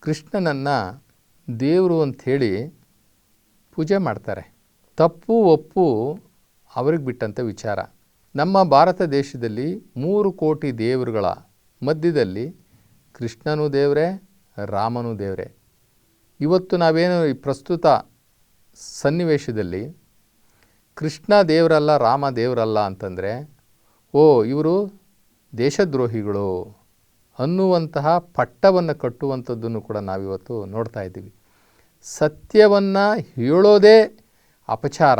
ಕೃಷ್ಣನನ್ನು ದೇವರು ಅಂಥೇಳಿ ಪೂಜೆ ಮಾಡ್ತಾರೆ. ತಪ್ಪು ಒಪ್ಪು ಅವ್ರಿಗೆ ಬಿಟ್ಟಂಥ ವಿಚಾರ. ನಮ್ಮ ಭಾರತ ದೇಶದಲ್ಲಿ ಮೂರು ಕೋಟಿ ದೇವರುಗಳ ಮಧ್ಯದಲ್ಲಿ ಕೃಷ್ಣನೂ ದೇವರೇ, ರಾಮನೂ ದೇವರೇ. ಇವತ್ತು ನಾವೇನು ಈ ಪ್ರಸ್ತುತ ಸನ್ನಿವೇಶದಲ್ಲಿ ಕೃಷ್ಣ ದೇವರಲ್ಲ, ರಾಮ ದೇವರಲ್ಲ ಅಂತಂದರೆ, ಓ, ಇವರು ದೇಶದ್ರೋಹಿಗಳು. ಅನ್ನುವಂತಹ ಪಟ್ಟವನ್ನು ಕಟ್ಟುವಂಥದ್ದನ್ನು ಕೂಡ ನಾವಿವತ್ತು ನೋಡ್ತಾ ಇದ್ದೀವಿ. ಸತ್ಯವನ್ನು ಹೇಳೋದೇ ಅಪಚಾರ,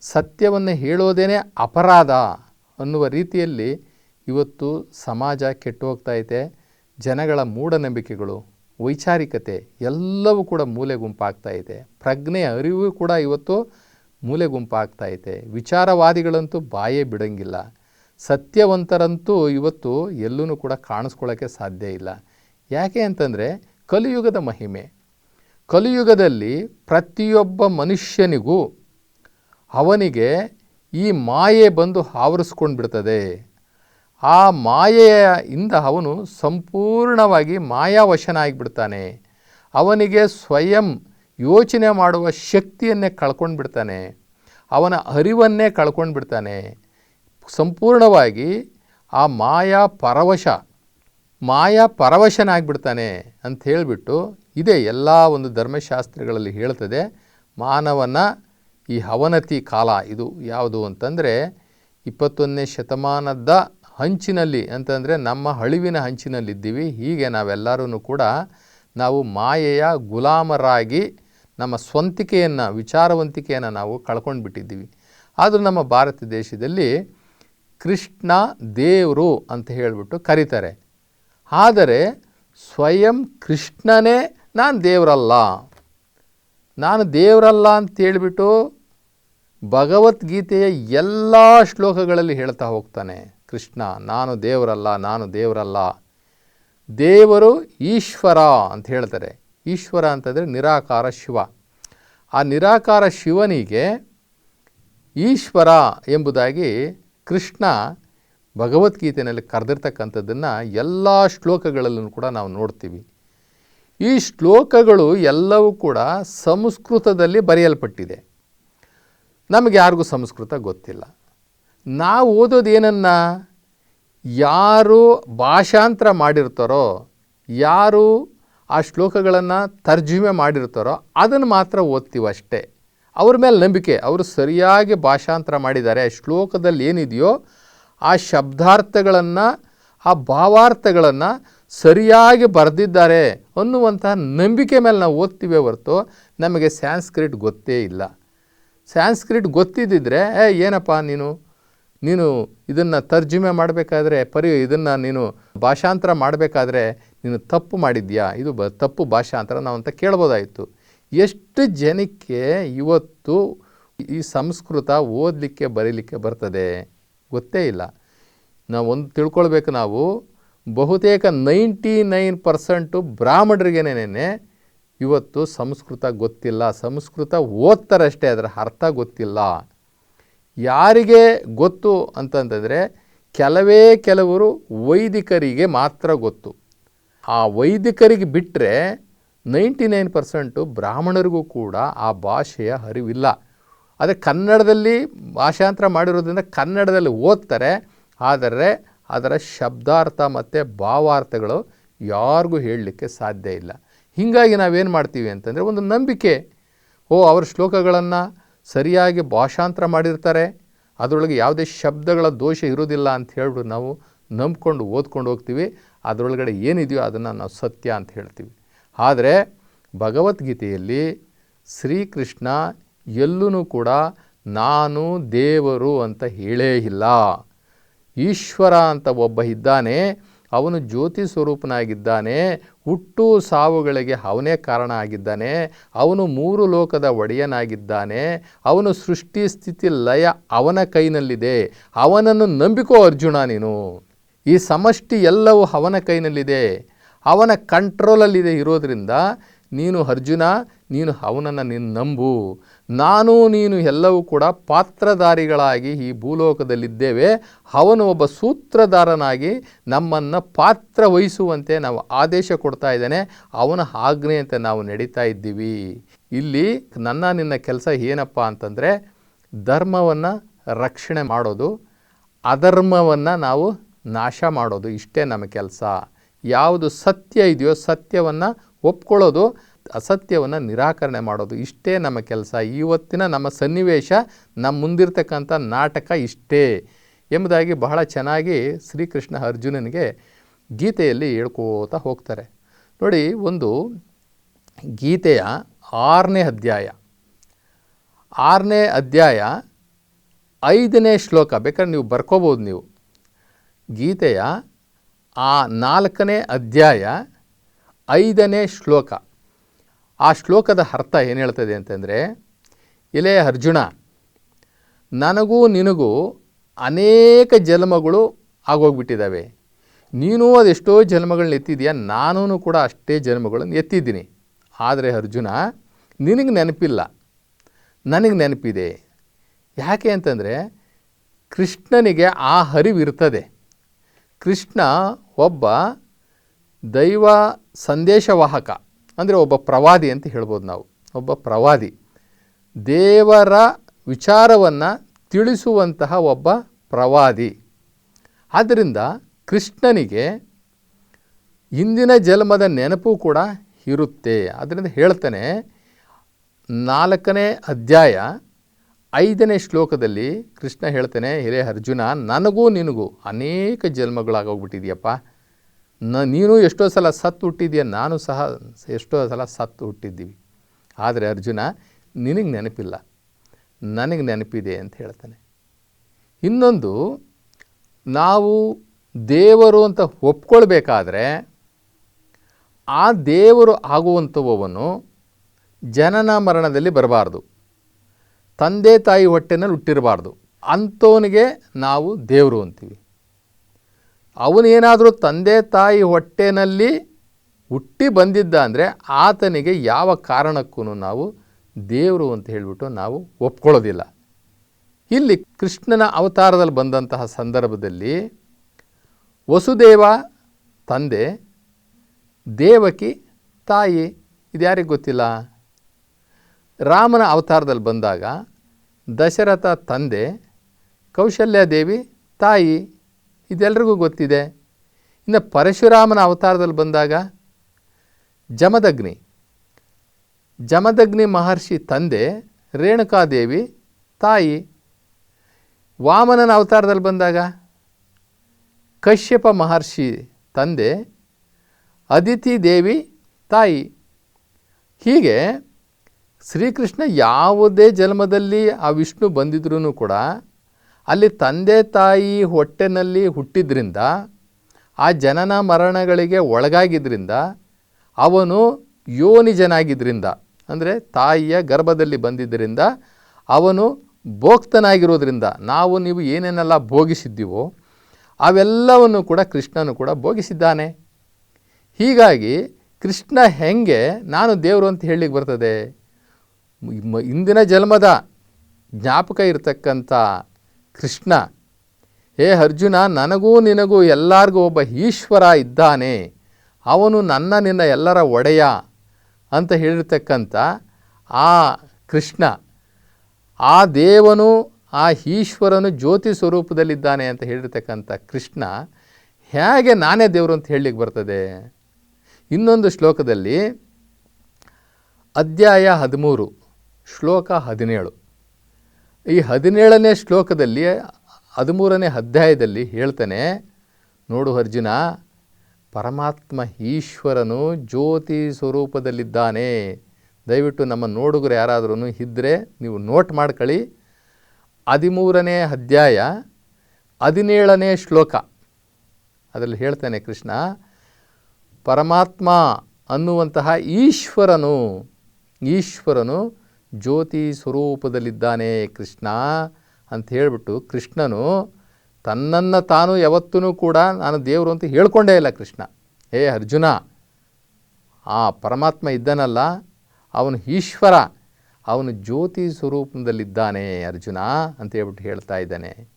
ಸತ್ಯವನ್ನು ಹೇಳೋದೇ ಅಪರಾಧ ಅನ್ನುವ ರೀತಿಯಲ್ಲಿ ಇವತ್ತು ಸಮಾಜ ಕೆಟ್ಟು ಹೋಗ್ತಾ ಐತೆ. ಜನಗಳ ಮೂಢನಂಬಿಕೆಗಳು, ವೈಚಾರಿಕತೆ ಎಲ್ಲವೂ ಕೂಡ ಮೂಲೆ ಗುಂಪಾಗ್ತಾ ಇದೆ ಪ್ರಜ್ಞೆಯ ಅರಿವು ಕೂಡ ಇವತ್ತು ಮೂಲೆ ಗುಂಪಾಗ್ತಾ ಐತೆ. ವಿಚಾರವಾದಿಗಳಂತೂ ಬಾಯೇ ಬಿಡಂಗಿಲ್ಲ. ಸತ್ಯವಂತರಂತೂ ಇವತ್ತು ಎಲ್ಲೂ ಕೂಡ ಕಾಣಿಸ್ಕೊಳ್ಳೋಕ್ಕೆ ಸಾಧ್ಯ ಇಲ್ಲ. ಯಾಕೆ ಅಂತಂದರೆ ಕಲಿಯುಗದ ಮಹಿಮೆ. ಕಲಿಯುಗದಲ್ಲಿ ಪ್ರತಿಯೊಬ್ಬ ಮನುಷ್ಯನಿಗೂ ಅವನಿಗೆ ಈ ಮಾಯೆ ಬಂದು ಆವರಿಸ್ಕೊಂಡು ಬಿಡ್ತದೆ ಆ ಮಾಯೆಯಿಂದ ಅವನು ಸಂಪೂರ್ಣವಾಗಿ ಮಾಯಾವಶನಾಗಿಬಿಡ್ತಾನೆ. ಅವನಿಗೆ ಸ್ವಯಂ ಯೋಚನೆ ಮಾಡುವ ಶಕ್ತಿಯನ್ನೇ ಕಳ್ಕೊಂಡು ಬಿಡ್ತಾನೆ ಅವನ ಅರಿವನ್ನೇ ಕಳ್ಕೊಂಡು ಬಿಡ್ತಾನೆ ಸಂಪೂರ್ಣವಾಗಿ ಆ ಮಾಯಾ ಪರವಶ, ಮಾಯಾ ಪರವಶನಾಗ್ಬಿಡ್ತಾನೆ ಅಂತ ಹೇಳಿಬಿಟ್ಟು ಇದೇ ಎಲ್ಲ ಒಂದು ಧರ್ಮಶಾಸ್ತ್ರಗಳಲ್ಲಿ ಹೇಳ್ತದೆ, ಮಾನವನ ಈ ಅವನತಿ ಕಾಲ ಇದು ಯಾವುದು ಅಂತಂದರೆ ಇಪ್ಪತ್ತೊಂದನೇ ಶತಮಾನದ ಹಂಚಿನಲ್ಲಿ ಅಂತಂದರೆ ನಮ್ಮ ಅಳಿವಿನ ಹಂಚಿನಲ್ಲಿದ್ದೀವಿ, ಹೀಗೆ ನಾವೆಲ್ಲರೂ ಕೂಡ ನಾವು ಮಾಯೆಯ ಗುಲಾಮರಾಗಿ ನಮ್ಮ ಸ್ವಂತಿಕೆಯನ್ನು, ವಿಚಾರವಂತಿಕೆಯನ್ನು ನಾವು ಕಳ್ಕೊಂಡು ಬಿಟ್ಟಿದ್ದೀವಿ ಆದರೂ ನಮ್ಮ ಭಾರತ ದೇಶದಲ್ಲಿ ಕೃಷ್ಣ ದೇವರು ಅಂತ ಹೇಳಿಬಿಟ್ಟು ಕರೀತಾರೆ. ಆದರೆ ಸ್ವಯಂ ಕೃಷ್ಣನೇ ನಾನು ದೇವರಲ್ಲ. ನಾನು ದೇವರಲ್ಲ ಅಂತೇಳಿಬಿಟ್ಟು ಭಗವದ್ಗೀತೆಯ ಎಲ್ಲ ಶ್ಲೋಕಗಳಲ್ಲಿ ಹೇಳ್ತಾ ಹೋಗ್ತಾನೆ ಕೃಷ್ಣ, ನಾನು ದೇವರಲ್ಲ ನಾನು ದೇವರಲ್ಲ. ದೇವರು ಈಶ್ವರ ಅಂತ ಹೇಳ್ತಾರೆ. ಈಶ್ವರ ಅಂತಂದರೆ ನಿರಾಕಾರ ಶಿವ. ಆ ನಿರಾಕಾರ ಶಿವನಿಗೆ ಈಶ್ವರ ಎಂಬುದಾಗಿ ಕೃಷ್ಣ ಭಗವದ್ಗೀತೆಯಲ್ಲಿ ಕರೆದಿರ್ತಕ್ಕಂಥದ್ದನ್ನು ಎಲ್ಲ ಶ್ಲೋಕಗಳಲ್ಲೂ ಕೂಡ ನಾವು ನೋಡ್ತೀವಿ. ಈ ಶ್ಲೋಕಗಳು ಎಲ್ಲವೂ ಕೂಡ ಸಂಸ್ಕೃತದಲ್ಲಿ ಬರೆಯಲ್ಪಟ್ಟಿದೆ. ನಮಗೆ ಯಾರಿಗೂ ಸಂಸ್ಕೃತ ಗೊತ್ತಿಲ್ಲ. ನಾವು ಓದೋದು ಏನನ್ನ? ಯಾರು ಭಾಷಾಂತರ ಮಾಡಿರ್ತಾರೋ, ಯಾರು ಆ ಶ್ಲೋಕಗಳನ್ನು ತರ್ಜುಮೆ ಮಾಡಿರ್ತಾರೋ ಅದನ್ನು ಮಾತ್ರ ಓದ್ತೀವಿ ಅಷ್ಟೇ ಅವ್ರ ಮೇಲೆ ನಂಬಿಕೆ, ಅವರು ಸರಿಯಾಗಿ ಭಾಷಾಂತರ ಮಾಡಿದ್ದಾರೆ ಶ್ಲೋಕದಲ್ಲಿ ಏನಿದೆಯೋ ಆ ಶಬ್ದಾರ್ಥಗಳನ್ನು, ಆ ಭಾವಾರ್ಥಗಳನ್ನು ಸರಿಯಾಗಿ ಬರೆದಿದ್ದಾರೆ ಅನ್ನುವಂತಹ ನಂಬಿಕೆ ಮೇಲೆ ನಾವು ಓದ್ತೀವಿ ಹೊರತು ನಮಗೆ ಸ್ಯಾನ್ಸ್ಕ್ರಿಟ್ ಗೊತ್ತೇ ಇಲ್ಲ. ಸ್ಯಾನ್ಸ್ಕ್ರಿಟ್ ಗೊತ್ತಿದ್ದಿದ್ರೆ, ಏ, ಏನಪ್ಪ ನೀನು? ನೀನು ಇದನ್ನು ತರ್ಜುಮೆ ಮಾಡಬೇಕಾದ್ರೆ, ಪರಿ ಇದನ್ನು ನೀನು ಭಾಷಾಂತರ ಮಾಡಬೇಕಾದ್ರೆ ನೀನು ತಪ್ಪು ಮಾಡಿದ್ಯಾ? ಇದು ಬ, ತಪ್ಪು ಭಾಷಾಂತರ ನಾವು ಅಂತ ಕೇಳ್ಬೋದಾಯಿತು. ಎಷ್ಟು ಜನಕ್ಕೆ ಇವತ್ತು ಈ ಸಂಸ್ಕೃತ ಓದಲಿಕ್ಕೆ, ಬರೀಲಿಕ್ಕೆ ಬರ್ತದೆ? ಗೊತ್ತೇ ಇಲ್ಲ. ನಾವು ಒಂದು ತಿಳ್ಕೊಳ್ಬೇಕು ನಾವು. ಬಹುತೇಕ ನೈಂಟಿ ನೈನ್ ಪರ್ಸೆಂಟು ಬ್ರಾಹ್ಮಣರಿಗೇನೇನೆ ಇವತ್ತು ಸಂಸ್ಕೃತ ಗೊತ್ತಿಲ್ಲ. ಸಂಸ್ಕೃತ ಓದ್ತಾರಷ್ಟೇ, ಅದರ ಅರ್ಥ ಗೊತ್ತಿಲ್ಲ. ಯಾರಿಗೆ ಗೊತ್ತು ಅಂತಂತಂದರೆ ಕೆಲವೇ ಕೆಲವರು ವೈದಿಕರಿಗೆ ಮಾತ್ರ ಗೊತ್ತು. ಆ ವೈದಿಕರಿಗೆ ಬಿಟ್ಟರೆ ನೈಂಟಿ ನೈನ್ ಪರ್ಸೆಂಟು ಬ್ರಾಹ್ಮಣರಿಗೂ ಕೂಡ ಆ ಭಾಷೆಯ ಅರಿವಿಲ್ಲ. ಅದೇ ಕನ್ನಡದಲ್ಲಿ ಭಾಷಾಂತರ ಮಾಡಿರೋದ್ರಿಂದ ಕನ್ನಡದಲ್ಲಿ ಓದ್ತಾರೆ, ಆದರೆ ಅದರ ಶಬ್ದಾರ್ಥ ಮತ್ತು ಭಾವಾರ್ಥಗಳು ಯಾರಿಗೂ ಹೇಳಲಿಕ್ಕೆ ಸಾಧ್ಯ ಇಲ್ಲ. ಹೀಗಾಗಿ ನಾವೇನು ಮಾಡ್ತೀವಿ ಅಂತಂದರೆ ಒಂದು ನಂಬಿಕೆ. ಓ, ಅವ್ರ ಶ್ಲೋಕಗಳನ್ನು ಸರಿಯಾಗಿ ಭಾಷಾಂತರ ಮಾಡಿರ್ತಾರೆ, ಅದರೊಳಗೆ ಯಾವುದೇ ಶಬ್ದಗಳ ದೋಷ ಇರೋದಿಲ್ಲ ಅಂತ ಹೇಳ್ಬಿಟ್ಟು ನಾವು ನಂಬ್ಕೊಂಡು ಓದ್ಕೊಂಡು ಹೋಗ್ತೀವಿ, ಅದರೊಳಗಡೆ ಏನಿದೆಯೋ ಅದನ್ನು ನಾವು ಸತ್ಯ ಅಂತ ಹೇಳ್ತೀವಿ. ಆದರೆ ಭಗವದ್ಗೀತೆಯಲ್ಲಿ ಶ್ರೀಕೃಷ್ಣ ಎಲ್ಲೂ ಕೂಡ ನಾನು ದೇವರು ಅಂತ ಹೇಳೇ ಇಲ್ಲ. ಈಶ್ವರ ಅಂತ ಒಬ್ಬ ಇದ್ದಾನೆ, ಅವನು ಜ್ಯೋತಿ ಸ್ವರೂಪನಾಗಿದ್ದಾನೆ, ಹುಟ್ಟು ಸಾವುಗಳಿಗೆ ಅವನೇ ಕಾರಣ ಆಗಿದ್ದಾನೆ, ಅವನು ಮೂರು ಲೋಕದ ಒಡೆಯನಾಗಿದ್ದಾನೆ, ಅವನು ಸೃಷ್ಟಿ ಸ್ಥಿತಿ ಲಯ ಅವನ ಕೈನಲ್ಲಿದೆ, ಅವನನ್ನು ನಂಬಿಕೋ ಅರ್ಜುನ ನೀನು. ಈ ಸಮಷ್ಟಿ ಎಲ್ಲವೂ ಅವನ ಕೈನಲ್ಲಿದೆ. ಅವನ ಕಂಟ್ರೋಲಲ್ಲಿದೆ ಇರೋದರಿಂದ ನೀನು ಅರ್ಜುನ, ನೀನು ಅವನನ್ನು ನೀನು ನಂಬು. ನಾನು, ನೀನು ಎಲ್ಲವೂ ಕೂಡ ಪಾತ್ರಧಾರಿಗಳಾಗಿ ಈ ಭೂಲೋಕದಲ್ಲಿದ್ದೇವೆ. ಅವನು ಒಬ್ಬ ಸೂತ್ರಧಾರನಾಗಿ ನಮ್ಮನ್ನು ಪಾತ್ರ ವಹಿಸುವಂತೆ ನಾವು ಆದೇಶ ಕೊಡ್ತಾ ಇದ್ದಾನೆ. ಅವನ ಆಜ್ಞೆಯಂತೆ ನಾವು ನಡೀತಾ ಇದ್ದೀವಿ. ಇಲ್ಲಿ ನನ್ನ, ನಿನ್ನ ಕೆಲಸ ಏನಪ್ಪ ಅಂತಂದರೆ ಧರ್ಮವನ್ನು ರಕ್ಷಣೆ ಮಾಡೋದು, ಅಧರ್ಮವನ್ನು ನಾವು ನಾಶ ಮಾಡೋದು. ಇಷ್ಟೇ ನಮ್ಮ ಕೆಲಸ. ಯಾವುದು ಸತ್ಯ ಇದೆಯೋ ಸತ್ಯವನ್ನು ಒಪ್ಕೊಳ್ಳೋದು, ಅಸತ್ಯವನ್ನು ನಿರಾಕರಣೆ ಮಾಡೋದು. ಇಷ್ಟೇ ನಮ್ಮ ಕೆಲಸ. ಇವತ್ತಿನ ನಮ್ಮ ಸನ್ನಿವೇಶ, ನಮ್ಮ ಮುಂದಿರ್ತಕ್ಕಂಥ ನಾಟಕ ಇಷ್ಟೇ ಎಂಬುದಾಗಿ ಬಹಳ ಚೆನ್ನಾಗಿ ಶ್ರೀಕೃಷ್ಣ ಅರ್ಜುನನಿಗೆ ಗೀತೆಯಲ್ಲಿ ಹೇಳ್ಕೋತಾ ಹೋಗ್ತಾರೆ. ನೋಡಿ, ಒಂದು ಗೀತೆಯ ಆರನೇ ಅಧ್ಯಾಯ. ಆರನೇ ಅಧ್ಯಾಯ ಐದನೇ ಶ್ಲೋಕ. ಬೇಕಾದ್ರೆ ನೀವು ಬರ್ಕೋಬೋದು ನೀವು. ಗೀತೆಯ ಆ ನಾಲ್ಕನೇ ಅಧ್ಯಾಯ ಐದನೇ ಶ್ಲೋಕ. ಆ ಶ್ಲೋಕದ ಅರ್ಥ ಏನು ಹೇಳ್ತದೆ ಅಂತಂದರೆ, ಇಲೇ ಅರ್ಜುನ, ನನಗೂ ನಿನಗೂ ಅನೇಕ ಜನ್ಮಗಳು ಆಗೋಗ್ಬಿಟ್ಟಿದ್ದಾವೆ. ನೀನು ಅದೆಷ್ಟೋ ಜನ್ಮಗಳನ್ನ ಎತ್ತಿದೆಯಾ ನಾನೂ ಕೂಡ ಅಷ್ಟೇ ಜನ್ಮಗಳನ್ನು ಎತ್ತಿದ್ದೀನಿ. ಆದರೆ ಅರ್ಜುನ, ನಿನಗೆ ನೆನಪಿಲ್ಲ. ನನಗೆ ನೆನಪಿದೆ. ಯಾಕೆ ಅಂತಂದರೆ, ಕೃಷ್ಣನಿಗೆ ಆ ಹರಿವಿರ್ತದೆ. ಕೃಷ್ಣ ಒಬ್ಬ ದೈವ ಸಂದೇಶವಾಹಕ, ಅಂದರೆ ಒಬ್ಬ ಪ್ರವಾದಿ ಅಂತ ಹೇಳ್ಬೋದು ನಾವು. ಒಬ್ಬ ಪ್ರವಾದಿ. ದೇವರ ವಿಚಾರವನ್ನು ತಿಳಿಸುವಂತಹ ಒಬ್ಬ ಪ್ರವಾದಿ. ಆದ್ದರಿಂದ ಕೃಷ್ಣನಿಗೆ ಹಿಂದಿನ ಜನ್ಮದ ನೆನಪು ಕೂಡ ಇರುತ್ತೆ. ಅದರಿಂದ ಹೇಳ್ತಾನೆ, ನಾಲ್ಕನೇ ಅಧ್ಯಾಯ ಐದನೇ ಶ್ಲೋಕದಲ್ಲಿ ಕೃಷ್ಣ ಹೇಳ್ತಾನೆ ಹಿರೇ ಅರ್ಜುನ, ನನಗೂ ನಿನಗೂ ಅನೇಕ ಜನ್ಮಗಳಾಗೋಗ್ಬಿಟ್ಟಿದೆಯಪ್ಪ. ನ, ನೀನು ಎಷ್ಟೋ ಸಲ ಸತ್ತು ಹುಟ್ಟಿದೆಯಾ, ನಾನು ಸಹ ಎಷ್ಟೋ ಸಲ ಸತ್ತು ಹುಟ್ಟಿದ್ದೀವಿ. ಆದರೆ ಅರ್ಜುನ, ನಿನಗೆ ನೆನಪಿಲ್ಲ. ನನಗೆ ನೆನಪಿದೆ ಅಂತ ಹೇಳ್ತಾನೆ. ಇನ್ನೊಂದು, ನಾವು ದೇವರು ಅಂತ ಒಪ್ಕೊಳ್ಬೇಕಾದ್ರೆ, ಆ ದೇವರು ಆಗುವಂಥವನು ಜನನ ಮರಣದಲ್ಲಿ ಬರಬಾರ್ದು. ತಂದೆ ತಾಯಿ ಹೊಟ್ಟೆನಲ್ಲಿ ಹುಟ್ಟಿರಬಾರ್ದು. ಅಂಥವನಿಗೆ ನಾವು ದೇವರು ಅಂತೀವಿ. ಅವನೇನಾದರೂ ತಂದೆ ತಾಯಿ ಹೊಟ್ಟೆನಲ್ಲಿ ಹುಟ್ಟಿ ಬಂದಿದ್ದ ಅಂದರೆ ಆತನಿಗೆ ಯಾವ ಕಾರಣಕ್ಕೂ ನಾವು ದೇವರು ಅಂತ ಹೇಳಿಬಿಟ್ಟು ನಾವು ಒಪ್ಕೊಳ್ಳೋದಿಲ್ಲ. ಇಲ್ಲಿ ಕೃಷ್ಣನ ಅವತಾರದಲ್ಲಿ ಬಂದಂತಹ ಸಂದರ್ಭದಲ್ಲಿ ವಸುದೇವ ತಂದೆ, ದೇವಕಿ ತಾಯಿ ಇದು ಯಾರಿಗೆ ಗೊತ್ತಿಲ್ಲ? ರಾಮನ ಅವತಾರದಲ್ಲಿ ಬಂದಾಗ ದಶರಥ ತಂದೆ ಕೌಶಲ್ಯಾದೇವಿ ತಾಯಿ ಇದೆಲ್ಲರಿಗೂ ಗೊತ್ತಿದೆ. ಇನ್ನು ಪರಶುರಾಮನ ಅವತಾರದಲ್ಲಿ ಬಂದಾಗ ಜಮದಗ್ನಿ. ಜಮದಗ್ನಿ ಮಹರ್ಷಿ ತಂದೆ, ರೇಣುಕಾದೇವಿ ತಾಯಿ. ವಾಮನನ ಅವತಾರದಲ್ಲಿ ಬಂದಾಗ ಕಶ್ಯಪ ಮಹರ್ಷಿ ತಂದೆ, ಅದಿತಿ ದೇವಿ ತಾಯಿ. ಹೀಗೆ ಶ್ರೀಕೃಷ್ಣ ಯಾವುದೇ ಜನ್ಮದಲ್ಲಿ ಆ ವಿಷ್ಣು ಬಂದಿದ್ರೂ ಕೂಡ ಅಲ್ಲಿ ತಂದೆ ತಾಯಿ ಹೊಟ್ಟೆನಲ್ಲಿ ಹುಟ್ಟಿದ್ರಿಂದ, ಆ ಜನನ ಮರಣಗಳಿಗೆ ಒಳಗಾಗಿದ್ದರಿಂದ ಅವನು ಯೋನಿಜನಾಗಿದ್ದರಿಂದ ಅಂದರೆ ತಾಯಿಯ ಗರ್ಭದಲ್ಲಿ ಬಂದಿದ್ದರಿಂದ, ಅವನು ಭೋಕ್ತನಾಗಿರೋದ್ರಿಂದ, ನಾವು ನೀವು ಏನೇನೆಲ್ಲ ಭೋಗಿಸಿದ್ದೀವೋ, ಅವೆಲ್ಲವನ್ನು ಕೂಡ ಕೃಷ್ಣನು ಕೂಡ ಭೋಗಿಸಿದ್ದಾನೆ. ಹೀಗಾಗಿ ಕೃಷ್ಣ ಹೆಂಗೆ ನಾನು ದೇವರು ಅಂತ ಹೇಳಲಿಕ್ಕೆ ಬರ್ತದೆ? ಇಂದಿನ ಜನ್ಮದ ಜ್ಞಾಪಕ ಇರತಕ್ಕಂಥ ಕೃಷ್ಣ, ಹೇ ಅರ್ಜುನ, ನನಗೂ ನಿನಗೂ ಎಲ್ಲರಿಗೂ ಒಬ್ಬ ಈಶ್ವರ ಇದ್ದಾನೆ. ಅವನು ನನ್ನ, ನಿನ್ನ ಎಲ್ಲರ ಒಡೆಯ ಅಂತ ಹೇಳಿರ್ತಕ್ಕಂಥ ಆ ಕೃಷ್ಣ, ಆ ದೇವನು, ಆ ಈಶ್ವರನು ಜ್ಯೋತಿ ಸ್ವರೂಪದಲ್ಲಿದ್ದಾನೆ ಅಂತ ಹೇಳಿರ್ತಕ್ಕಂಥ ಕೃಷ್ಣ, ಹೇಗೆ ನಾನೇ ದೇವರು ಅಂತ ಹೇಳಲಿಕ್ಕೆ ಬರ್ತದೆ? ಇನ್ನೊಂದು ಶ್ಲೋಕದಲ್ಲಿ ಅಧ್ಯಾಯ ಹದಿಮೂರು. ಶ್ಲೋಕ ಹದಿನೇಳು. ಈ ಹದಿನೇಳನೇ ಶ್ಲೋಕದಲ್ಲಿ ಹದಿಮೂರನೇ ಅಧ್ಯಾಯದಲ್ಲಿ ಹೇಳ್ತಾನೆ, ನೋಡು ಅರ್ಜುನ, ಪರಮಾತ್ಮ ಈಶ್ವರನು ಜ್ಯೋತಿ ಸ್ವರೂಪದಲ್ಲಿದ್ದಾನೆ. ದಯವಿಟ್ಟು ನಮ್ಮ ನೋಡುಗರು ಯಾರಾದ್ರೂ ಇದ್ದರೆ ನೀವು ನೋಟ್ ಮಾಡ್ಕೊಳ್ಳಿ. ಹದಿಮೂರನೇ ಅಧ್ಯಾಯ, ಹದಿನೇಳನೇ ಶ್ಲೋಕ. ಅದರಲ್ಲಿ ಹೇಳ್ತಾನೆ ಕೃಷ್ಣ, ಪರಮಾತ್ಮ ಅನ್ನುವಂತಹ ಈಶ್ವರನು ಈಶ್ವರನು ಜ್ಯೋತಿ ಸ್ವರೂಪದಲ್ಲಿದ್ದಾನೆ ಕೃಷ್ಣ ಅಂತ ಹೇಳಿಬಿಟ್ಟು ಕೃಷ್ಣನು ತನ್ನನ್ನು ತಾನು ಯಾವತ್ತೂ ಕೂಡ ನಾನು ದೇವರು ಅಂತ ಹೇಳ್ಕೊಂಡೇ ಇಲ್ಲ ಕೃಷ್ಣ. ಹೇ ಅರ್ಜುನ, ಆ ಪರಮಾತ್ಮ ಇದ್ದಾನಲ್ಲ, ಅವನು ಈಶ್ವರ, ಅವನು ಜ್ಯೋತಿ ಸ್ವರೂಪದಲ್ಲಿದ್ದಾನೆ ಅರ್ಜುನ ಅಂತ ಹೇಳ್ಬಿಟ್ಟು ಹೇಳ್ತಾ ಇದ್ದಾನೆ.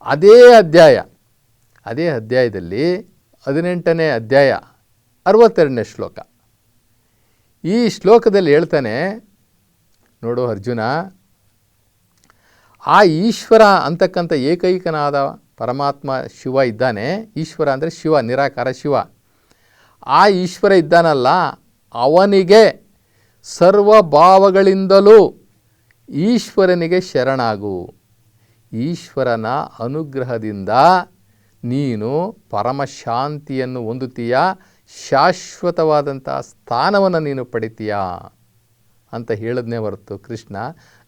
ಅದೇ ಅಧ್ಯಾಯ, ಅದೇ ಅಧ್ಯಾಯದಲ್ಲಿ ಹದಿನೆಂಟನೇ ಅಧ್ಯಾಯ ಅರವತ್ತೆರಡನೇ ಶ್ಲೋಕ. ಈ ಶ್ಲೋಕದಲ್ಲಿ ಹೇಳ್ತಾನೆ ನೋಡು ಅರ್ಜುನ, ಆ ಈಶ್ವರ ಅಂತಕ್ಕಂಥ ಏಕೈಕನಾದ ಪರಮಾತ್ಮ ಶಿವ ಇದ್ದಾನೆ. ಈಶ್ವರ ಅಂದರೆ ಶಿವ, ನಿರಾಕಾರ ಶಿವ. ಆ ಈಶ್ವರ ಇದ್ದಾನಲ್ಲ, ಅವನಿಗೆ ಸರ್ವ ಭಾವಗಳಿಂದಲೂ ಈಶ್ವರನಿಗೆ ಶರಣಾಗು. ಈಶ್ವರನ ಅನುಗ್ರಹದಿಂದ ನೀನು ಪರಮಶಾಂತಿಯನ್ನು ಹೊಂದುತ್ತೀಯ? ಶಾಶ್ವತವಾದಂಥ ಸ್ಥಾನವನ್ನು ನೀನು ಪಡಿತೀಯ? ಅಂತ ಹೇಳದ್ನೇ ಹೊರತು ಕೃಷ್ಣ,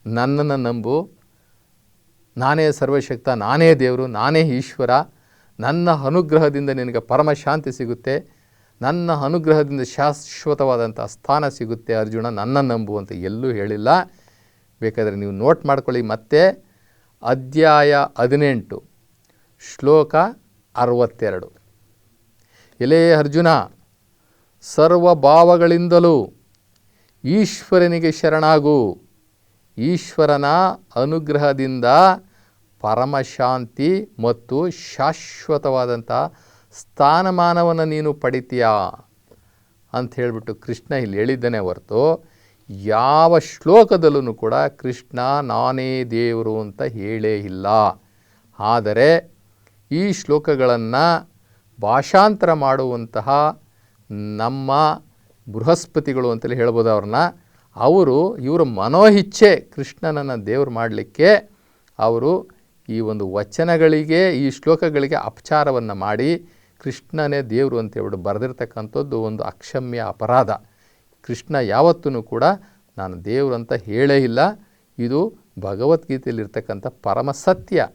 ನನ್ನನ್ನು ನಂಬು. ನಾನೇ ಸರ್ವಶಕ್ತ, ನಾನೇ ದೇವರು, ನಾನೇ ಈಶ್ವರ. ನನ್ನ ಅನುಗ್ರಹದಿಂದ ನಿನಗೆ ಪರಮಶಾಂತಿ ಸಿಗುತ್ತೆ. ನನ್ನ ಅನುಗ್ರಹದಿಂದ ಶಾಶ್ವತವಾದಂಥ ಸ್ಥಾನ ಸಿಗುತ್ತೆ. ಅರ್ಜುನ, ನನ್ನ ನಂಬು ಅಂತ ಎಲ್ಲೂ ಹೇಳಿಲ್ಲ. ಬೇಕಾದರೆ ನೀವು ನೋಟ್ ಮಾಡ್ಕೊಳ್ಳಿ ಮತ್ತೆ. ಅಧ್ಯಾಯ ಹದಿನೆಂಟು, ಶ್ಲೋಕ ಅರವತ್ತೆರಡು. ಎಲೇ ಅರ್ಜುನ, ಸರ್ವ ಭಾವಗಳಿಂದಲೂ ಈಶ್ವರನಿಗೆ ಶರಣಾಗು. ಈಶ್ವರನ ಅನುಗ್ರಹದಿಂದ ಪರಮಶಾಂತಿ ಮತ್ತು ಶಾಶ್ವತವಾದಂಥ ಸ್ಥಾನಮಾನವನ್ನು ನೀನು ಪಡಿತೀಯಾ? ಅಂತ ಹೇಳಿಬಿಟ್ಟು ಕೃಷ್ಣ ಇಲ್ಲಿ ಹೇಳಿದ್ದಾನೆ ಹೊರತು, ಯಾವ ಶ್ಲೋಕದಲ್ಲೂ ಕೂಡ ಕೃಷ್ಣ ನಾನೇ ದೇವರು ಅಂತ ಹೇಳೇ ಇಲ್ಲ. ಆದರೆ ಈ ಶ್ಲೋಕಗಳನ್ನು ಭಾಷಾಂತರ ಮಾಡುವಂತಹ ನಮ್ಮ ಬೃಹಸ್ಪತಿಗಳು ಅಂತಲೇ ಹೇಳ್ಬೋದು ಅವ್ರನ್ನ. ಅವರು ಇವರ ಮನೋಹಿಚ್ಛೆ ಕೃಷ್ಣನನ್ನು ದೇವರು ಮಾಡಲಿಕ್ಕೆ ಅವರು ಈ ಒಂದು ವಚನಗಳಿಗೆ, ಈ ಶ್ಲೋಕಗಳಿಗೆ ಅಪಚಾರವನ್ನು ಮಾಡಿ ಕೃಷ್ಣನೇ ದೇವರು ಅಂತ ಹೇಳ್ಬಿಟ್ಟು ಬರೆದಿರ್ತಕ್ಕಂಥದ್ದು ಒಂದು ಅಕ್ಷಮ್ಯ ಅಪರಾಧ. ಕೃಷ್ಣ ಯಾವತ್ತೂ ಕೂಡ ನಾನು ದೇವರು ಅಂತ ಹೇಳೇ ಇಲ್ಲ. ಇದು ಭಗವದ್ಗೀತೆಯಲ್ಲಿರ್ತಕ್ಕಂಥ ಪರಮ ಸತ್ಯ.